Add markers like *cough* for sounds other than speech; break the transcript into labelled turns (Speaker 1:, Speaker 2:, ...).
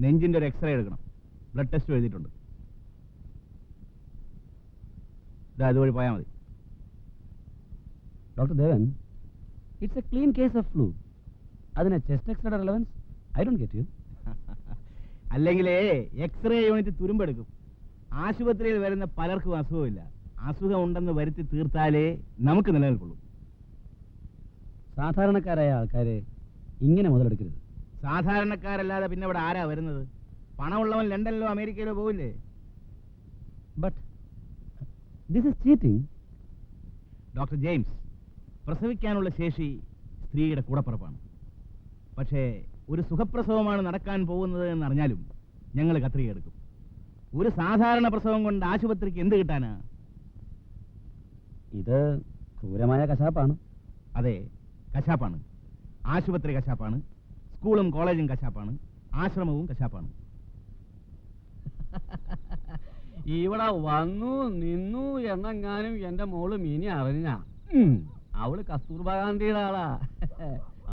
Speaker 1: നെഞ്ചിന്റെ ഒരു എക്സ്റേ എടുക്കണം. Blood test എഴുതിയിട്ടുണ്ട്. ഇതാ അതുവഴി പോയാൽ മതി.
Speaker 2: Doctor Devan it's a clean case of flu. അതിന് chest x-ray relevance? I don't get you. *laughs*
Speaker 1: അല്ലെങ്കിലേ എക്സ്റേ യൂണിറ്റ് തുരുമ്പെടുക്കും. ആശുപത്രിയിൽ വരുന്ന പലർക്കും അസുഖമില്ല. അസുഖം ഉണ്ടെന്ന് വരുത്തി തീർത്താലേ നമുക്ക് നിലനിൽക്കുള്ളൂ.
Speaker 2: സാധാരണക്കാരായ ആൾക്കാരെ ഇങ്ങനെ മുതലെടുക്കരുത്.
Speaker 1: സാധാരണക്കാരല്ലാതെ പിന്നെ ഇവിടെ ആരാ വരുന്നത്? പണമുള്ളവൻ ലണ്ടനിലോ അമേരിക്കയിലോ പോവില്ലേ?
Speaker 2: But this is cheating
Speaker 1: doctor James പ്രസവിക്കാനുള്ള ശേഷി സ്ത്രീയുടെ കൂടപ്പുറപ്പാണ്. പക്ഷേ ഒരു സുഖപ്രസവമാണ് നടക്കാൻ പോകുന്നത് എന്നറിഞ്ഞാലും ഞങ്ങൾ കത്രിക എടുക്കും ഒരു സാധാരണ പ്രസവം കൊണ്ട് ആശുപത്രിക്ക് എന്ത് കിട്ടാനാ?
Speaker 2: ഇത് ക്രൂരമായ കശാപ്പാണ്.
Speaker 1: അതെ കശാപ്പാണ്. ആശുപത്രി കശാപ്പാണ്. സ്കൂളും കോളേജും കശാപ്പാണ്. ആശ്രമവും കശാപ്പാണ്. *laughs*
Speaker 2: ഇവിടെ വന്നു നിന്നു എന്നെങ്ങാനും എന്റെ മോൾ മിനി അറിഞ്ഞ. അവൾ കസ്തൂർബ ഗാന്ധിയുടെ ആളാ. *laughs*